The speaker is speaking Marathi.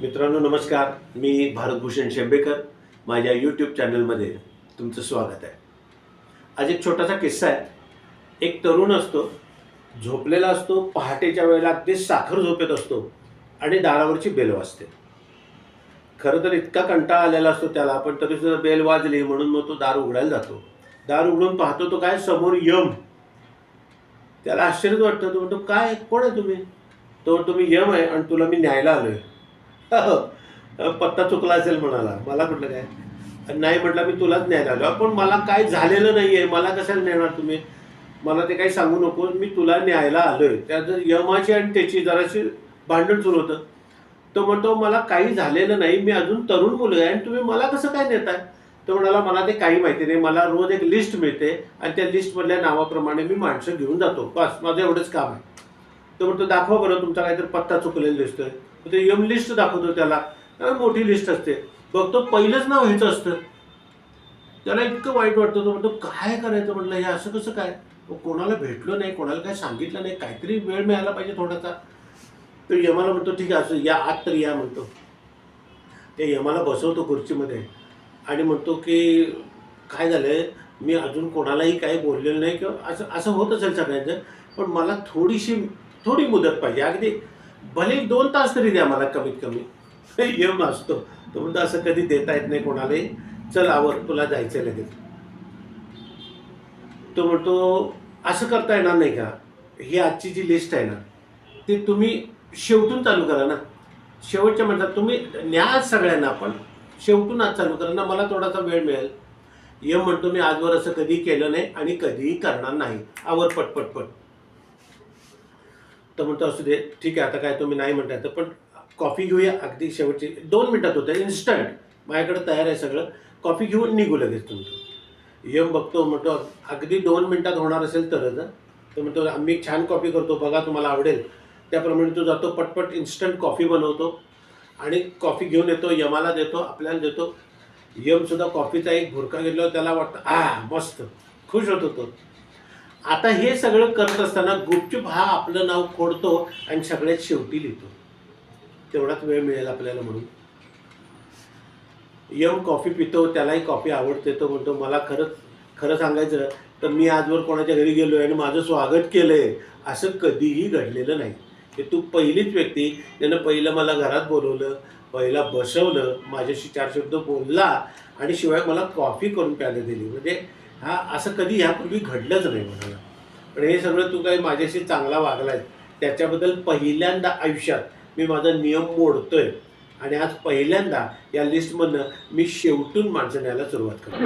मित्रांनो नमस्कार. मी भारतभूषण शेंबेकर. माझ्या यूट्यूब चॅनलमध्ये तुमचं स्वागत आहे. आज एक छोटासा किस्सा आहे. एक तरुण असतो झोपलेला असतो पहाटेच्या वेळेला अगदी साखर झोपेत असतो आणि दारावरची बेल वाजते. खरं तर इतका कंटाळा आलेला असतो त्याला पण तरी सुद्धा बेल वाजली म्हणून मग तो दार उघडायला जातो. दार उघडून पाहतो तो काय समोर यम. त्याला आश्चर्यच वाटतं. तो म्हणतो काय? कोण आहे तुम्ही? तो तुम्ही यम आहे आणि तुला मी न्यायला आलो आहे हो. पत्ता चुकला असेल म्हणाला. मला म्हटलं काय? नाही म्हटलं मी तुलाच न्यायला आलो पण मला काय झालेलं नाही आहे मला कशाला नेणार तुम्ही? मला ते काही सांगू नको. मी तुला न्यायला आलोय. त्याचं यमाची आणि त्याची जराशी भांडण सुरू होतं. तो म्हणतो मला काही झालेलं नाही. मी अजून तरुण मुलं आहे आणि तुम्ही मला कसं काय नेताय? तो म्हणाला मला ते काही माहिती नाही. मला रोज एक लिस्ट मिळते आणि त्या लिस्टमधल्या नावाप्रमाणे मी माणसं घेऊन जातो. बस. माझं एवढंच काम आहे. तो म्हणतो दाखवा बरं तुमचा काहीतरी पत्ता चुकलेला दिसतोय. ते यम लिस्ट दाखवतो त्याला. अरे मोठी लिस्ट असते. बघतो पहिलंच नाव ह्याचं असतं. त्याला इतकं वाईट वाटतं तो म्हणतो काय करायचं? म्हटलं हे असं कसं काय? कोणाला भेटलो नाही कोणाला काय सांगितलं नाही काहीतरी वेळ मिळायला पाहिजे थोडासा. तो यमाला म्हणतो ठीक आहे असं या आत तर या म्हणतो. ते यमाला बसवतो खुर्चीमध्ये आणि म्हणतो की काय झालं मी अजून कोणालाही काही बोललेलं नाही किंवा असं असं होत असेल सगळ्यांचं पण मला थोडीशी थोडी मुदत पाहिजे. अगदी भले दोन तास तरी द्या मला कमीत कमी यम असतो. तो म्हणतो असं कधी देता येत नाही कोणालाही. चल आवर तुला जायचं लगेच. तो म्हणतो असं करता येणार नाही का? ही आजची जी लिस्ट आहे ना ती तुम्ही शेवटून चालू करा ना. शेवटच्या म्हणतात तुम्ही न्या सगळ्यांना पण. शेवटून आज चालू करा ना मला थोडासा वेळ मिळेल. यम म्हणतो मी आजवर असं कधी केलं नाही आणि कधीही करणार नाही. आवर पट पट पट. तर म्हणतो असू दे ठीक आहे आता काय तुम्ही नाही म्हणताय तर. पण कॉफी घेऊया अगदी शेवटची दोन मिनटात होतं इन्स्टंट माझ्याकडे तयार आहे सगळं. कॉफी घेऊन निघू लगेच तुमचं. यम बघतो म्हणतो अगदी दोन मिनटात होणार असेल तरच तर म्हणतो आम्ही छान कॉफी करतो बघा तुम्हाला आवडेल. त्याप्रमाणे तो जातो पटपट इन्स्टंट कॉफी बनवतो आणि कॉफी घेऊन येतो यमाला देतो आपल्याला देतो. यमसुद्धा कॉफीचा एक भुरका घेतला त्याला वाटतं आ मस्त. खुश होतो तो आता हे सगळं करत असताना गुपचूप हा आपलं नाव खोडतो आणि सगळ्यात शेवटी लिहितो. तेवढाच वेळ मिळेल आपल्याला म्हणून. यम कॉफी पितो त्यालाही कॉफी आवडते तो म्हणतो मला खरंच खरं सांगायचं तर मी आजवर कोणाच्या घरी गेलो आहे आणि माझं स्वागत केलंय. असं कधीही घडलेलं नाही. हे तू पहिलीच व्यक्ती ज्यानं पहिलं मला घरात बोलवलं पहिला बसवलं माझ्याशी चार शब्द बोलला आणि शिवाय मला कॉफी करून प्यायला दिली. म्हणजे हा असं कधी ह्यापूर्वी घडलंच नाही म्हणाला. पण हे सगळं तू काही माझ्याशी चांगला वागलाय त्याच्याबद्दल पहिल्यांदा आयुष्यात मी माझा नियम मोडतोय. आणि आज पहिल्यांदा या लिस्टमधनं मी शेवटून माणसं न्यायला सुरुवात करतो